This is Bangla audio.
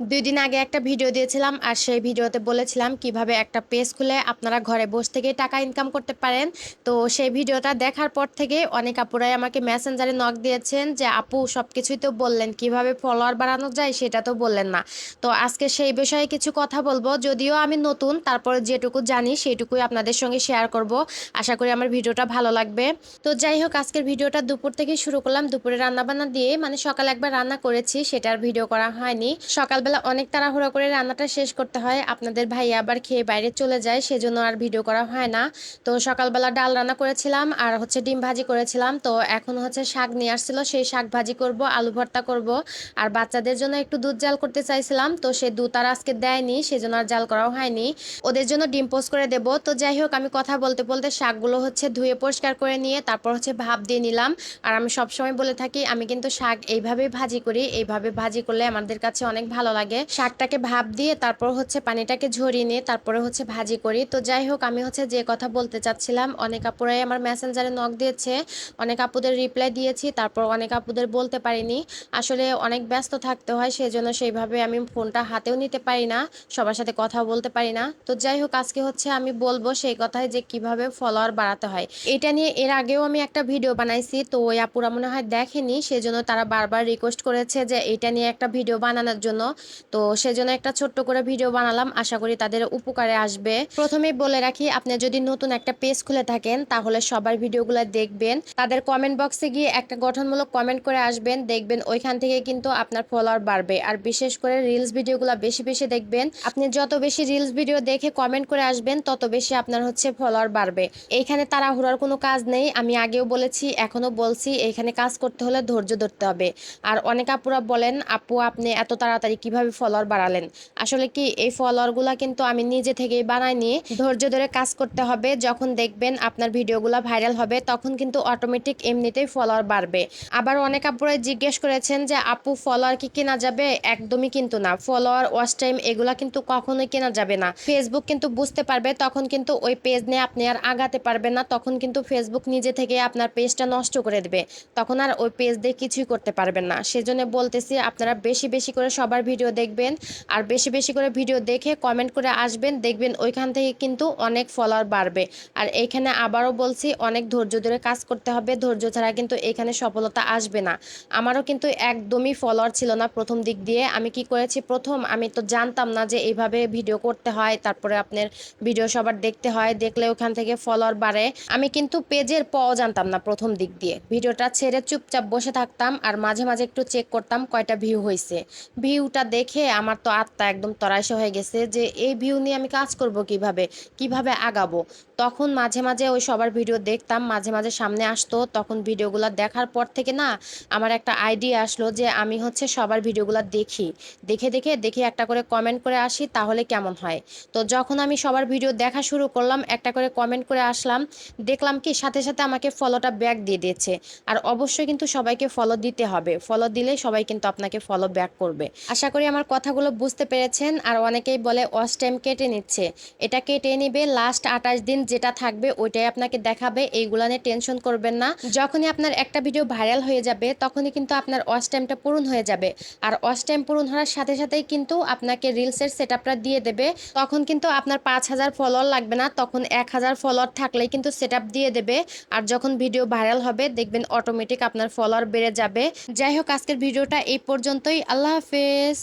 দুই দিন আগে একটা ভিডিও দিয়েছিলাম আর সেই ভিডিওতে বলেছিলাম কীভাবে একটা পেজ খুলে আপনারা ঘরে বসে থেকে টাকা ইনকাম করতে পারেন। তো সেই ভিডিওটা দেখার পর থেকে অনেক আপুরাই আমাকে মেসেঞ্জারে নক দিয়েছেন যে, আপু সব কিছুই তো বললেন, কীভাবে ফলোয়ার বাড়ানো যায় সেটা তো বললেন না। তো আজকে সেই বিষয়ে কিছু কথা বলব। যদিও আমি নতুন, তারপরে যেটুকু জানি সেইটুকুই আপনাদের সঙ্গে শেয়ার করব। আশা করি আমার ভিডিওটা ভালো লাগবে। তো যাই হোক, আজকের ভিডিওটা দুপুর থেকে শুরু করলাম। দুপুরে রান্নাবান্না দিয়ে মানে সকালে একবার রান্না করেছি, সেটার ভিডিও করা হয়নি। সকালবেলা অনেক তাড়াহুড়ো করে রান্নাটা শেষ করতে হয়। আপনাদের ভাই আবার খেয়ে বাইরে চলে যায়, সেজন্য আর ভিডিও করা হয় না। তো সকালবেলা ডাল রান্না করেছিলাম আর হচ্ছে ডিম ভাজি করেছিলাম। তো এখন হচ্ছে শাক নিয়ে আসছিল, সেই শাক ভাজি করব, আলু ভর্তা করব। আর বাচ্চাদের জন্য একটু দুধ জাল করতে চাইছিলাম, তো সে দুধ আর আজকে দেয়নি, সেজন্য আর জাল করাও হয়নি। ওদের জন্য ডিম পোস্ট করে দেব। তো যাই হোক, আমি কথা বলতে বলতে শাকগুলো হচ্ছে ধুয়ে পরিষ্কার করে নিয়ে তারপর হচ্ছে ভাপ দিয়ে নিলাম। আর আমি সবসময় বলে থাকি, আমি কিন্তু শাক এইভাবেই ভাজি করি, এইভাবে ভাজি করলে আমাদের কাছে অনেক ভালো লাগে। শাকটাকে ভাপ দিয়ে তারপর হচ্ছে পানিটাকে ঝরিয়ে নিয়ে তারপরে হচ্ছে ভাজি করি। তো যাই হোক, আমি হচ্ছে যে কথা বলতে চাচ্ছিলাম, অনেক আপুরাই আমার মেসেঞ্জারে নক দিয়েছে, অনেক আপুদের রিপ্লাই দিয়েছি, তারপর অনেক আপুদের বলতে পারিনি। আসলে অনেক ব্যস্ত থাকতে হয়, সেজন্য সেইভাবে আমি ফোনটা হাতেও নিতে পারি না, সবার সাথে কথা বলতে পারি না। তো যাই হোক, আজকে হচ্ছে আমি বলব সেই কথায় যে কীভাবে ফলোয়ার বাড়াতে হয়। এটা নিয়ে এর আগেও আমি একটা ভিডিও বানাইছি, তো ওই আপুরা মনে হয় দেখেনি, সেজন্য তারা বারবার রিকোয়েস্ট করেছে যে এটা নিয়ে একটা ভিডিও বানানোর জন্য। তো সেজন্য একটা ছোট্ট করে ভিডিও বানালাম। আশা করি তাদের উপকারে আসবে। প্রথমেই বলে রাখি, আপনি যদি নতুন একটা পেজ খুলে থাকেন, তাহলে সবার ভিডিওগুলো দেখবেন। তাদের কমেন্ট বক্সে গিয়ে একটা গঠনমূলক কমেন্ট করে আসবেন। দেখবেন ওইখান থেকে কিন্তু আপনার ফলোয়ার বাড়বে। আর বিশেষ করে রিলস ভিডিওগুলো বেশি বেশি দেখবেন। আপনি যত বেশি রিলস ভিডিও দেখে কমেন্ট করে আসবেন, তত বেশি আপনার হচ্ছে ফলোয়ার বাড়বে। এইখানে তাড়াহুড়ার কোনো কাজ নেই। আমি আগেও বলেছি এখনও বলছি, এইখানে কাজ করতে হলে ধৈর্য ধরতে হবে। আর অনেক আপুরা বলেন, আপু, আপনি এত তাড়াতাড়ি কীভাবে ফলোয়ার বাড়ালেন? আসলে কি এই ফলোয়ারগুলো কিন্তু আমি নিজে থেকেই বানাইনি। ধৈর্য ধরে কাজ করতে হবে। যখন দেখবেন আপনার ভিডিওগুলো ভাইরাল হবে, তখন কিন্তু অটোমেটিক এমনিতেই ফলোয়ার বাড়বে। আবার অনেক আপুরাই জিজ্ঞেস করেছেন যে, আপু, ফলোয়ার কি কেনা যাবে? একদমই কিন্তু না। ফলোয়ার ওয়াচ টাইম এগুলা কিন্তু কখনোই কেনা যাবে না। ফেসবুক কিন্তু বুঝতে পারবে, তখন কিন্তু ওই পেজ নিয়ে আপনি আর আগাতে পারবেন না। তখন কিন্তু ফেসবুক নিজে থেকে আপনার পেজটা নষ্ট করে দেবে। তখন আর ওই পেজ দিয়ে কিছুই করতে পারবেন না। সেজন্য বলতেছি, আপনারা বেশি বেশি করে সবার ভিডিও দেখবেন। আর বেশি বেশি করে ভিডিও দেখে কমেন্ট করে আসবেন। দেখবেন ওইখান থেকে কিন্তু অনেক ফলোয়ার বাড়বে। আর এইখানে আবারও বলছি, অনেক ধৈর্য ধরে কাজ করতে হবে। ধৈর্য ছাড়া কিন্তু এখানে সফলতা আসবে না। আমারও কিন্তু একদমই ফলোয়ার ছিল না প্রথম দিক দিয়ে। আমি কি করেছি? প্রথম আমি তো জানতাম না যে এইভাবে ভিডিও করতে হয়। তারপরে আপনার ভিডিও সবার দেখতে হয়। দেখলে ওখান থেকে ফলোয়ার বাড়ে। আমি কিন্তু পেজের পও জানতাম না প্রথম দিক দিয়ে। ভিডিওটা ছেড়ে চুপচাপ বসে থাকতাম। আর মাঝে মাঝে একটু চেক করতাম কয়টা ভিউ হয়েছে ভিউটা দেখে আমার তো আত্মা একদম তরাইশে হয়ে গেছে যে এই ভিউ নিয়ে আমি কাজ করব কীভাবে কীভাবে আগাবো। তখন মাঝে মাঝে ওই সবার ভিডিও দেখতাম, মাঝে মাঝে সামনে আসতো, তখন ভিডিওগুলো দেখার পর থেকে না আমার একটা আইডিয়া আসলো যে আমি হচ্ছে সবার ভিডিওগুলো দেখি। দেখে দেখে দেখে একটা করে কমেন্ট করে আসি, তাহলে কেমন হয়? তো যখন আমি সবার ভিডিও দেখা শুরু করলাম, একটা করে কমেন্ট করে আসলাম, দেখলাম কি সাথে সাথে আমাকে ফলোটা ব্যাক দিয়ে দিয়েছে। আর অবশ্যই কিন্তু সবাইকে ফলো দিতে হবে। ফলো দিলে সবাই কিন্তু আপনাকে ফলো ব্যাক করবে। আশা করি আমার কথাগুলো বুঝতে পেরেছেন আর অনেকেই বলে ওয়াচ টাইম কেটে নিচ্ছে। এটা কেটে নিবে লাস্ট আঠাশ দিন যেটা থাকবে ওইটাই আপনাকে দেখাবে, এইগুলা নিয়ে টেনশন করবেন না। যখনই আপনার একটা ভিডিও ভাইরাল হয়ে যাবে, তখনই কিন্তু আপনার ওয়াচ টাইমটা পূরণ হয়ে যাবে। আর ওয়াচ টাইম পূরণ হওয়ার সাথে সাথেই কিন্তু আপনাকে রিলসের সেট দিয়ে দেবে। তখন কিন্তু আপনার পাঁচ হাজার ফলোয়ার লাগবে না, তখন এক হাজার ফলোয়ার থাকলেই কিন্তু সেট দিয়ে দেবে। আর যখন ভিডিও ভাইরাল হবে, দেখবেন অটোমেটিক আপনার ফলোয়ার বেড়ে যাবে। যাই হোক, আজকের ভিডিওটা এই পর্যন্তই। আল্লাহ হাফেজ।